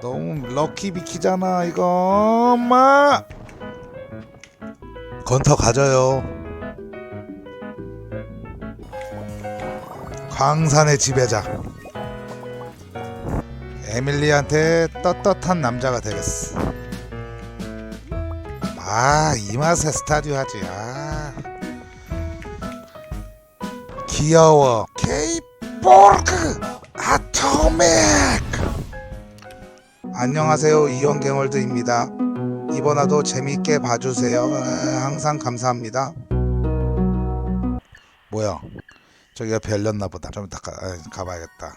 너무 럭키 비키잖아 이거. 엄마! 건터 가져요. 광산의 지배자. 에밀리한테 떳떳한 남자가 되겠어. 아 이 맛에 스타듀 하지 아. 귀여워. 케이포르크 아토믹 안녕하세요. 이영갱월드입니다. 이번 화도 재미있게 봐주세요. 아, 항상 감사합니다. 뭐야? 저기 옆에 열렸나 보다. 좀 이따 가, 아, 가봐야겠다.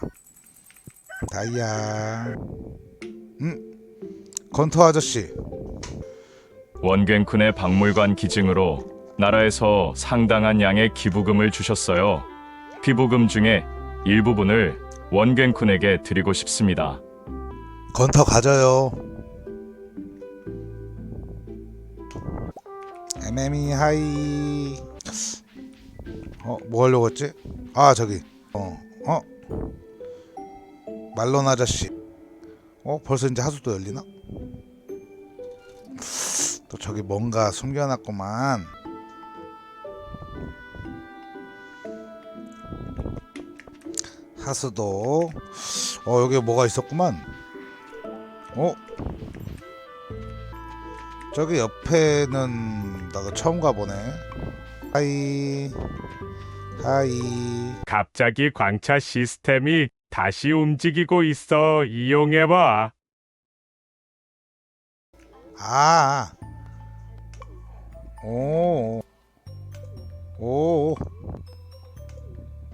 다이아. 음? 건터 아저씨. 원갱쿤의 박물관 기증으로 나라에서 상당한 양의 기부금을 주셨어요. 기부금 중에 일부분을 원갱쿤에게 드리고 싶습니다. 건터 가져요. 에메미 하이. 어 뭐 하려고 했지? 아 저기. 어 어? 말론 아저씨. 어 벌써 이제 하수도 열리나? 또 저기 뭔가 숨겨놨구만. 하수도. 어 여기 뭐가 있었구만 어? 저기 옆에는 나도 처음 가보네 하이 하이 갑자기 광차 시스템이 다시 움직이고 있어. 이용해봐. 아. 오. 오.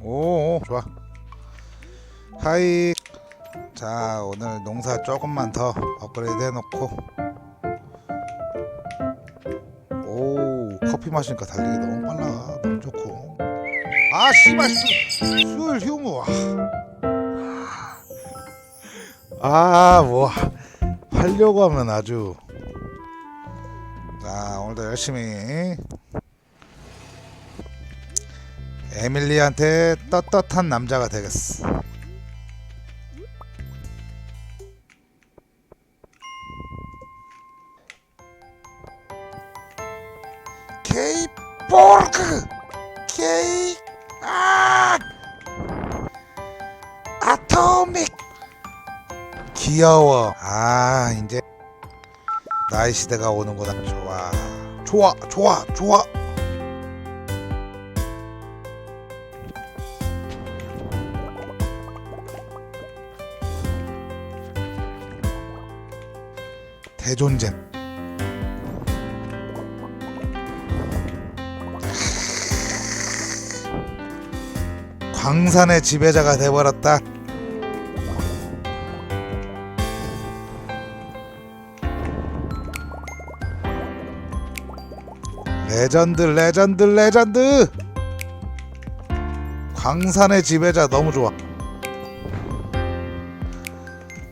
오. 좋아. 하이. 자, 오늘 농사 조금만 더 업그레이드 해놓고. 오, 커피 마시니까 달리기 너무 빨라. 너무 좋고. 아, 씨발, 술, 술 휴무. 아, 뭐. 하려고 하면 아주 자 오늘도 열심히 에밀리한테 떳떳한 남자가 되겠어 귀여워. 아 이제 나의 시대가 오는구나. 좋아. 좋아 좋아 좋아. 대존잼. 광산의 지배자가 돼버렸다 레전드 레전드 레전드. 광산의 지배자 너무 좋아.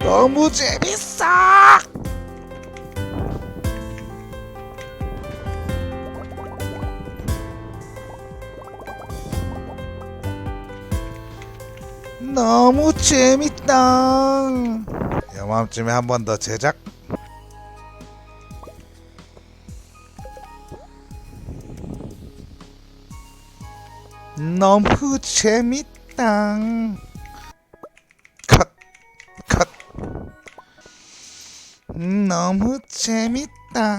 너무 재밌어. 너무 재밌다. 요맘쯤에 한 번 더 제작 너무 재밌다. 컷, 컷. 너무 재밌다.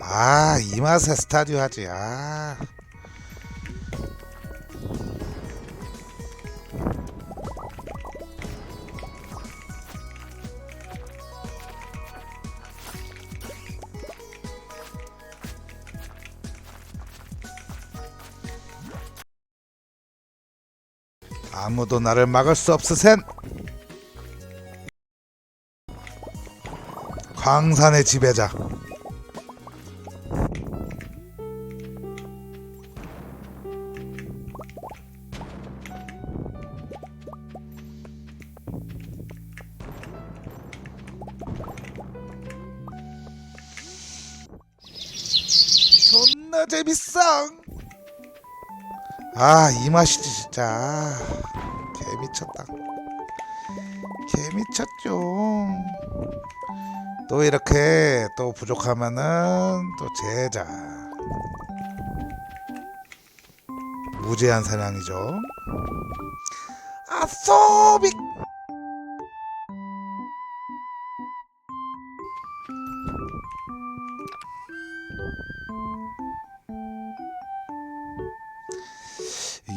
아, 이 맛에 스타듀 하지. 아. 아무도 나를 막을 수 없으센 광산의 지배자 아 이 맛이지 진짜. 아, 개 미쳤다. 개 미쳤죠. 또 이렇게 또 부족하면은 또 제자. 무제한 사냥이죠. 아쏘빅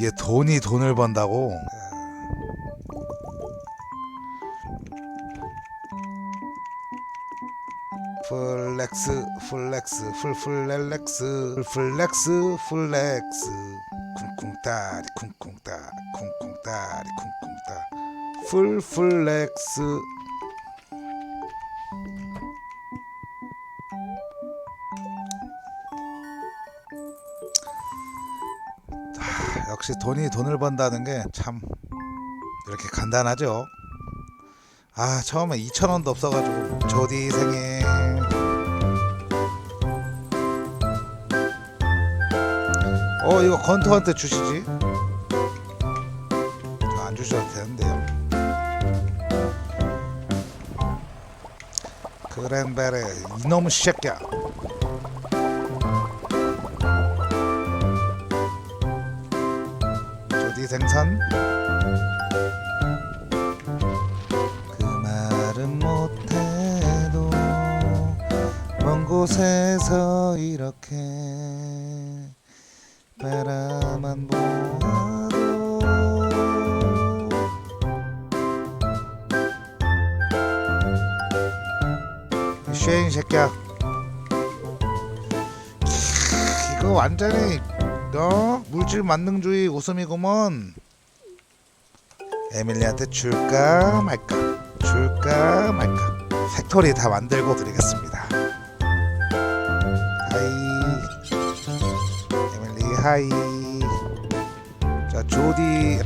이게 돈이 돈을 번다고? 플렉스 플렉스 풀플렐렉스 풀플렉스 플렉스. 쿵쿵따리 쿵쿵따리 쿵쿵따리 쿵쿵따 풀플렉스 역시 돈이 돈을 번다는 게 참 이렇게 간단하죠. 아 처음에 2천 원도 없어가지고 조디 생일. 어 이거 건투한테 주시지. 저안 주셔도 되는데요. 그랜베레 이놈 새끼야 생선 그 말은 못해도 먼 곳에서 이렇게 바라만 보아도 이 쉐인 새끼야. 캬, 이거 완전히 너 물질 만능주의 웃음이구먼. 에밀리한테 줄까 말까 줄까 말까. 팩토리 다 만들고 드리겠습니다. 하이. 에밀리 하이. 자 조디.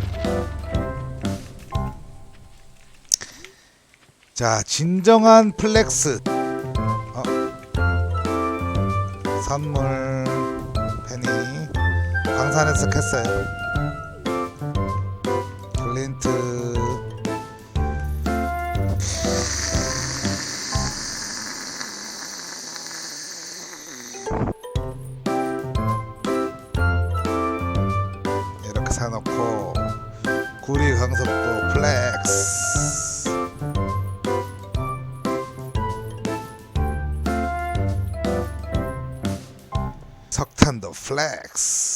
자 진정한 플렉스. 어. 선물 광산에서 캤어요. 클린트. 이렇게 사놓고 구리 강석도 플렉스. 석탄도 플렉스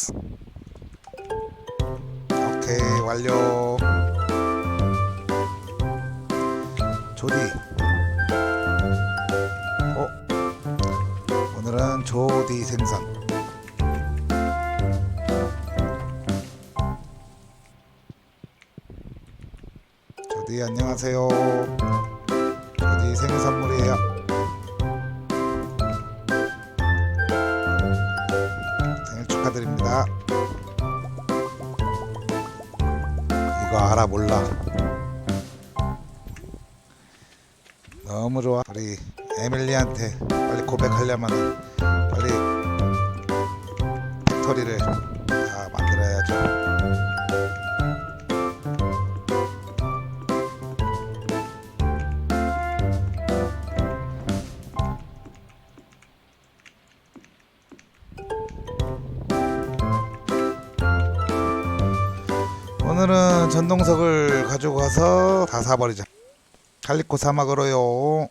완료. 조디. 어? 오늘은 조디 생선. 조디 안녕하세요. 조디 생일 선물이에요. 생일 축하드립니다 거 알아 몰라. 너무 좋아. 우리 에밀리한테 빨리 고백하려면 빨리 팩토리를 다 만들어야죠 오늘은 전동석을 가지고 가서 다 사버리자. 칼리코 사막으로요.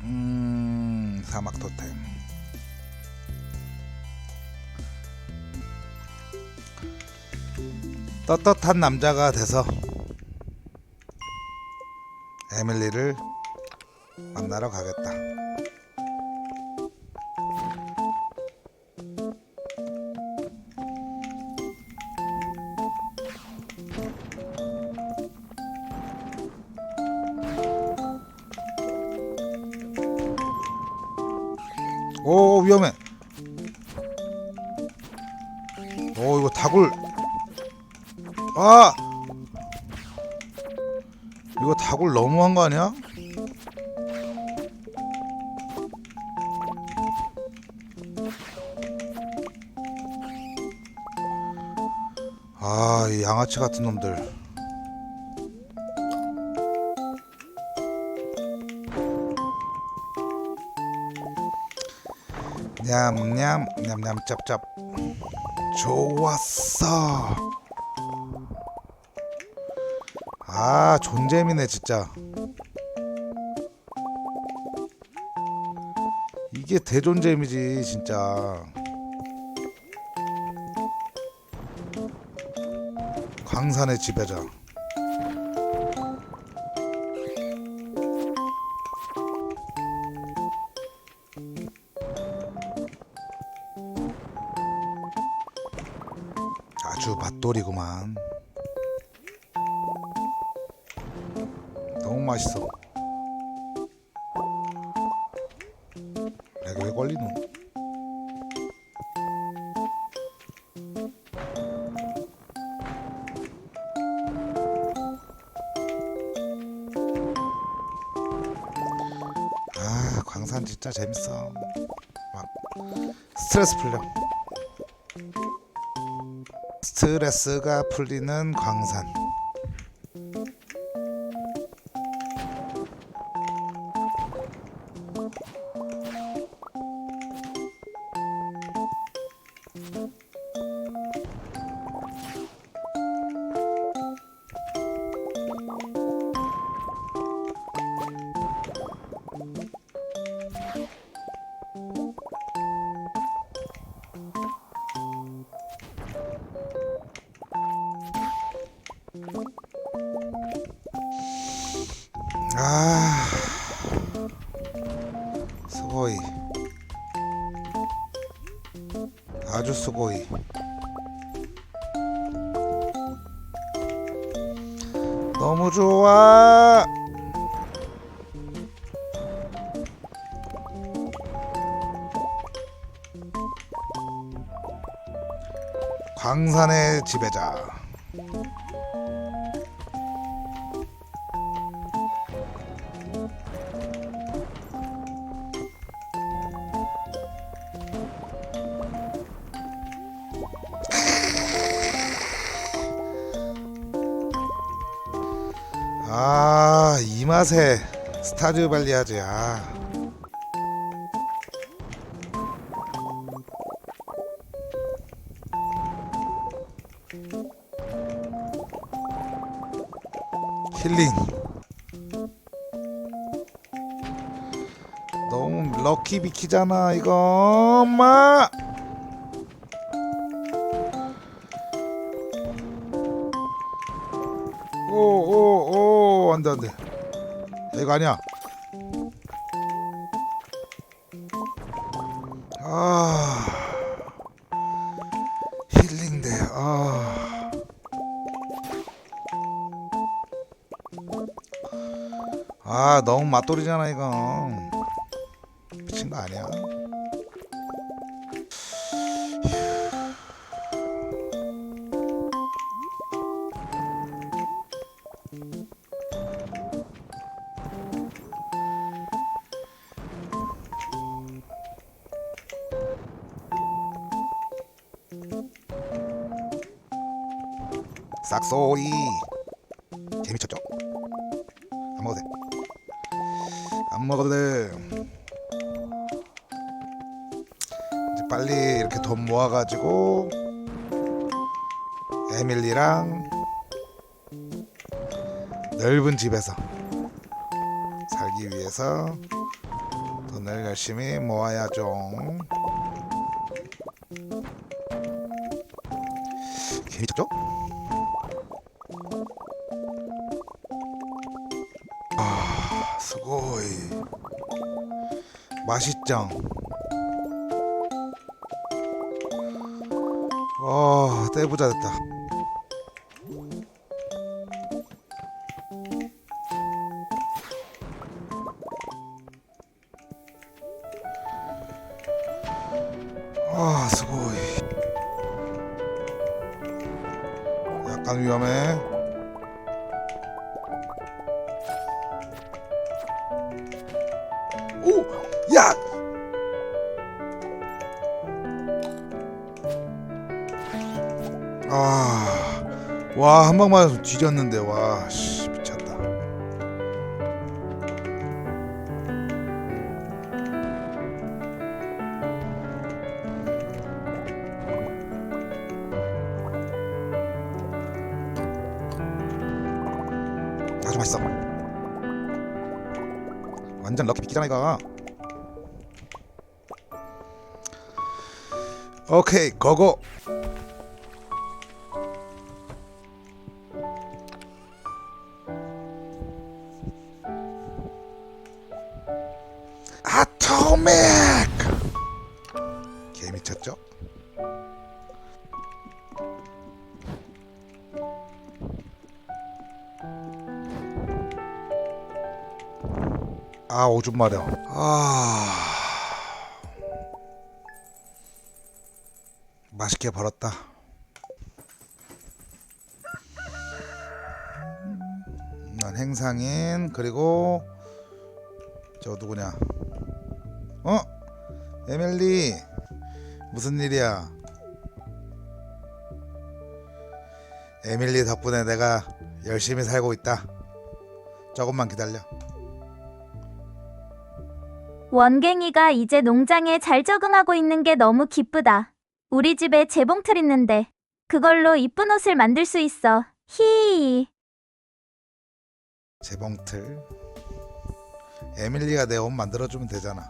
음 사막 토템. 떳떳한 남자가 돼서 에밀리를 만나러 가겠다. 아, 이 양아치 같은 놈들. 냠냠 냠냠 짭짭. 좋았어. 아, 존재미네 진짜. 이게 대존재미지 진짜. 광산의 지배자. 아주 맛돌이구만. 너무 맛있어. 아 광산 진짜 재밌어. 막 스트레스 풀려. 스트레스가 풀리는 광산. 아주 수고이 너무 좋아. 광산의 지배자 아, 이 맛에 스타즈 발리 하지. 아. 힐링. 너무 럭키 비키잖아, 이거. 엄마! 아니야 아 힐링돼. 아. 아, 너무 맛돌이잖아 이거 미친 거 아니야 싹소이 재미쳤죠? 안 먹어도 돼. 안 먹어도 돼. 이제 빨리 이렇게 돈 모아가지고 에밀리랑 넓은 집에서 살기 위해서 돈을 열심히 모아야죠. 재미쳤죠? 맛있짱 어 떼부자 됐다 와 한 방만 뒤졌는데 와 씨, 미쳤다. 아주 맛있어. 완전 럭키 비키잖아 이거. 오케이 고고 아토믹 개 미쳤죠? 아 오줌 마려. 아. 맛있게 벌었다. 난 행상인 그리고 저 누구냐 어? 에밀리 무슨 일이야 에밀리 덕분에 내가 열심히 살고 있다 조금만 기다려 원갱이가 이제 농장에 잘 적응하고 있는 게 너무 기쁘다. 우리 집에 재봉틀 있는데 그걸로 이쁜 옷을 만들 수 있어. 히. 재봉틀 에밀리가 내 옷 만들어주면 되잖아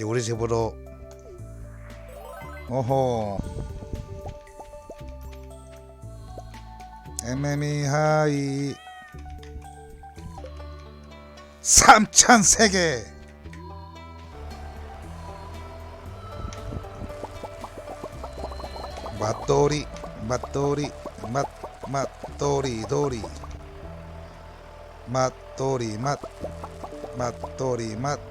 이제 우리 집으로 오호 에메미 하이 삼천 세계 맛돌이 맛돌이 맛 맛돌이 돌이 맛돌이 맛 맛돌이 맛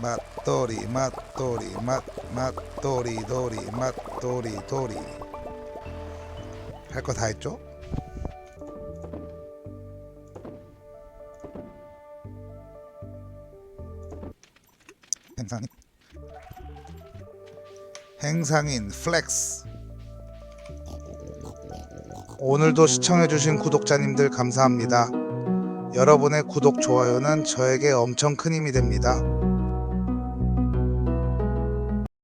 맛돌이 맛돌이 맛 맛돌이 돌이 맛돌이 돌이 할거 다 했죠? 행상인 행상인 플렉스 오늘도 시청해주신 구독자님들 감사합니다. 여러분의 구독, 좋아요는 저에게 엄청 큰 힘이 됩니다.